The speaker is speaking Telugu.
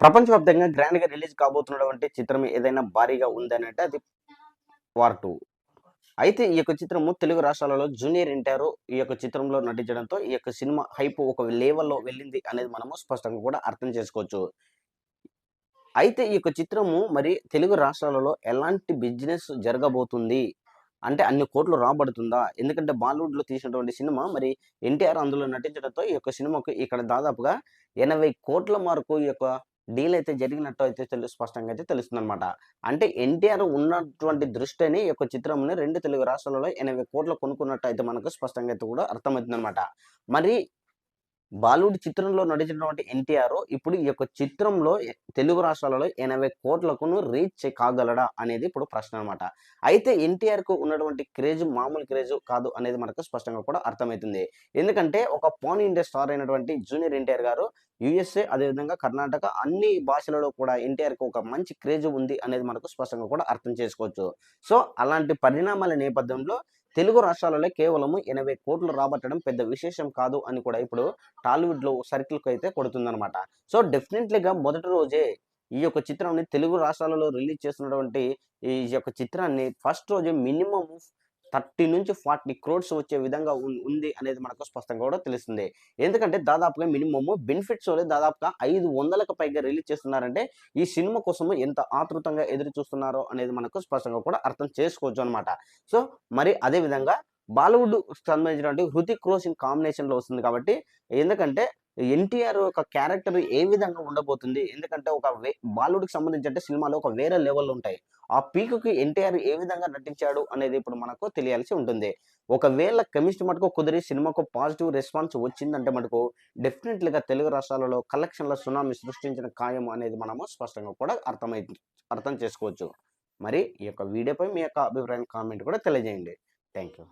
ప్రపంచవ్యాప్తంగా గ్రాండ్గా రిలీజ్ కాబోతున్నటువంటి చిత్రం ఏదైనా భారీగా ఉందని అంటే అది వార్ టూ అయితే ఈ యొక్క చిత్రము తెలుగు రాష్ట్రాలలో జూనియర్ ఎన్టీఆర్ ఈ యొక్క చిత్రంలో నటించడంతో ఈ యొక్క సినిమా హైప్ ఒక లెవెల్లో వెళ్ళింది అనేది మనము స్పష్టంగా కూడా అర్థం చేసుకోవచ్చు. అయితే ఈ యొక్క చిత్రము మరి తెలుగు రాష్ట్రాలలో ఎలాంటి బిజినెస్ జరగబోతుంది? అంటే అన్ని కోట్లు రాబడుతుందా? ఎందుకంటే బాలీవుడ్లో తీసినటువంటి సినిమా మరి ఎన్టీఆర్ అందులో నటించడంతో ఈ యొక్క సినిమాకు ఇక్కడ దాదాపుగా ఎనభై కోట్ల మార్కు ఈ యొక్క డీల్ అయితే జరిగినట్టు అయితే తెలు స్పష్టంగా అయితే తెలుస్తుంది అనమాట అంటే ఎన్టీఆర్ ఉన్నటువంటి దృష్టిని ఈ యొక్క చిత్రంని రెండు తెలుగు రాష్ట్రాలలో ఎనభై కోట్లు కొనుక్కున్నట్టు అయితే మనకు స్పష్టంగా అయితే కూడా అర్థమవుతుంది అనమాట మరి బాలీవుడ్ చిత్రంలో నటించినటువంటి ఎన్టీఆర్ ఇప్పుడు ఈ యొక్క చిత్రంలో తెలుగు రాష్ట్రాలలో ఎనభై కోట్లకును రీచ్ కాగలడా అనేది ఇప్పుడు ప్రశ్న అనమాట అయితే ఎన్టీఆర్కు ఉన్నటువంటి క్రేజ్ మామూలు క్రేజ్ కాదు అనేది మనకు స్పష్టంగా కూడా అర్థమవుతుంది. ఎందుకంటే ఒక పాన్ ఇండియా స్టార్ అయినటువంటి జూనియర్ ఎన్టీఆర్ గారు యుఎస్ఏ అదేవిధంగా కర్ణాటక అన్ని భాషలలో కూడా ఎన్టీఆర్కు ఒక మంచి క్రేజ్ ఉంది అనేది మనకు స్పష్టంగా కూడా అర్థం చేసుకోవచ్చు. సో అలాంటి పరిణామాల నేపథ్యంలో తెలుగు రాష్ట్రాలలో కేవలము ఎనభై కోట్లు రాబట్టడం పెద్ద విశేషం కాదు అని కూడా ఇప్పుడు టాలీవుడ్లో సర్కిల్కి అయితే కొడుతుందనమాట సో డెఫినెట్లీగా మొదటి రోజే ఈ యొక్క చిత్రాన్ని తెలుగు రాష్ట్రాలలో రిలీజ్ చేస్తున్నటువంటి ఈ యొక్క చిత్రాన్ని ఫస్ట్ రోజే మినిమం థర్టీ నుంచి ఫార్టీ క్రోడ్స్ వచ్చే విధంగా ఉం- ఉంది అనేది మనకు స్పష్టంగా కూడా తెలుస్తుంది. ఎందుకంటే దాదాపుగా మినిమమ్ బెనిఫిట్స్ దాదాపుగా ఐదు వందలకు పైగా రిలీజ్ చేస్తున్నారంటే ఈ సినిమా కోసము ఎంత ఆతృతంగా ఎదురు చూస్తున్నారో అనేది మనకు స్పష్టంగా కూడా అర్థం చేసుకోవచ్చు అనమాట సో మరి అదే విధంగా బాలీవుడ్ సంబంధించినటువంటి హృతిక్ రోషన్ కాంబినేషన్లో వస్తుంది కాబట్టి ఎందుకంటే ఎన్టీఆర్ ఒక క్యారెక్టర్ ఏ విధంగా ఉండబోతుంది? ఎందుకంటే ఒక వే- బాలీవుడ్కి సంబంధించి అంటే సినిమాలో ఒక వేరే లెవెల్ ఉంటాయి. ఆ పీక్కి ఎన్టీఆర్ ఏ విధంగా నటించాడు అనేది ఇప్పుడు మనకు తెలియాల్సి ఉంటుంది. ఒకవేళ కెమిస్ట్రీ మటుకు కుదిరి సినిమాకు పాజిటివ్ రెస్పాన్స్ వచ్చిందంటే మటుకు డెఫినెట్లీగా తెలుగు రాష్ట్రాలలో కలెక్షన్ల సునామీ సృష్టించిన ఖాయం అనేది మనము స్పష్టంగా కూడా అర్థమై అర్థం చేసుకోవచ్చు. మరి ఈ యొక్క వీడియోపై మీ యొక్క అభిప్రాయం కామెంట్ కూడా తెలియజేయండి. Thank you